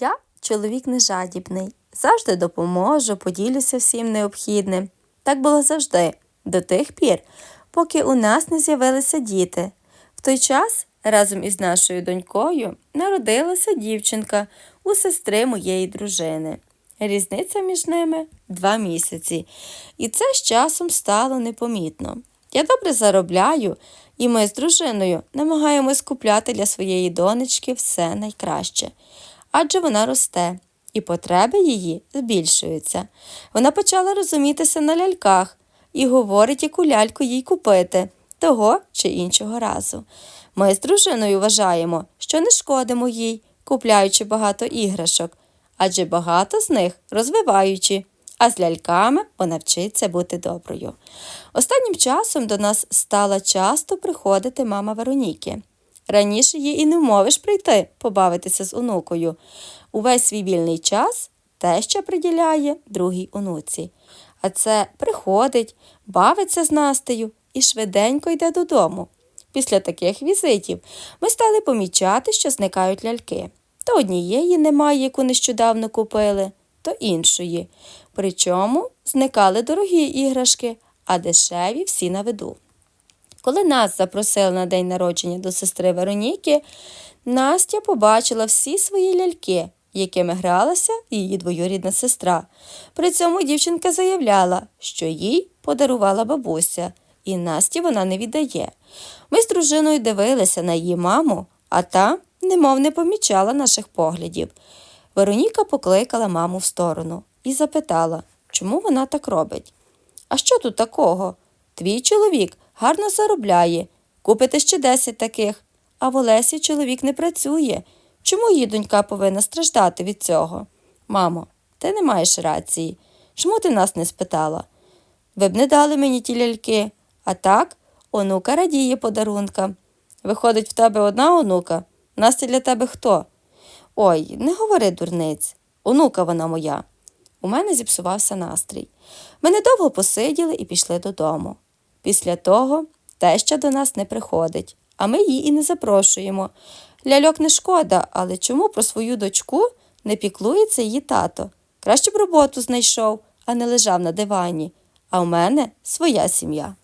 Я чоловік нежадібний, завжди допоможу, поділюся всім необхідним. Так було завжди, до тих пір, поки у нас не з'явилися діти. В той час разом із нашою донькою народилася дівчинка у сестри моєї дружини. Різниця між ними два місяці, і це з часом стало непомітно. Я добре заробляю, і ми з дружиною намагаємось купляти для своєї донечки все найкраще, адже вона росте, і потреби її збільшуються. Вона почала розумітися на ляльках і говорить, яку ляльку їй купити того чи іншого разу. Ми з дружиною вважаємо, що не шкодимо їй, купляючи багато іграшок, адже багато з них розвиваючі, а з ляльками вона вчиться бути доброю. Останнім часом до нас стала часто приходити мама Вероніки. Раніше їй і не вмовиш прийти побавитися з онукою. Увесь свій вільний час теща приділяє другій онуці. А це приходить, бавиться з Настею і швиденько йде додому. Після таких візитів ми стали помічати, що зникають ляльки. То однієї немає, яку нещодавно купили, то іншої. Причому зникали дорогі іграшки, а дешеві всі на виду. Коли нас запросили на день народження до сестри Вероніки, Настя побачила всі свої ляльки, якими гралася її двоюрідна сестра. При цьому дівчинка заявляла, що їй подарувала бабуся, і Насті вона не віддає. Ми з дружиною дивилися на її маму, а та немов не помічала наших поглядів. Вероніка покликала маму в сторону і запитала, чому вона так робить. А що тут такого? Твій чоловік гарно заробляє, купите ще десять таких, а в Олесі чоловік не працює. Чому її донька повинна страждати від цього? Мамо, ти не маєш рації. Чому ти нас не спитала? Ви б не дали мені ті ляльки, а так онука радіє подарункам. Виходить, в тебе одна онука, Настя для тебе хто? Ой, не говори дурниць, онука вона моя. У мене зіпсувався настрій. Ми недовго посиділи і пішли додому. Після того теща до нас не приходить, а ми її і не запрошуємо. Ляльок не шкода, але чому про свою дочку не піклується її тато? Краще б роботу знайшов, а не лежав на дивані. А в мене своя сім'я.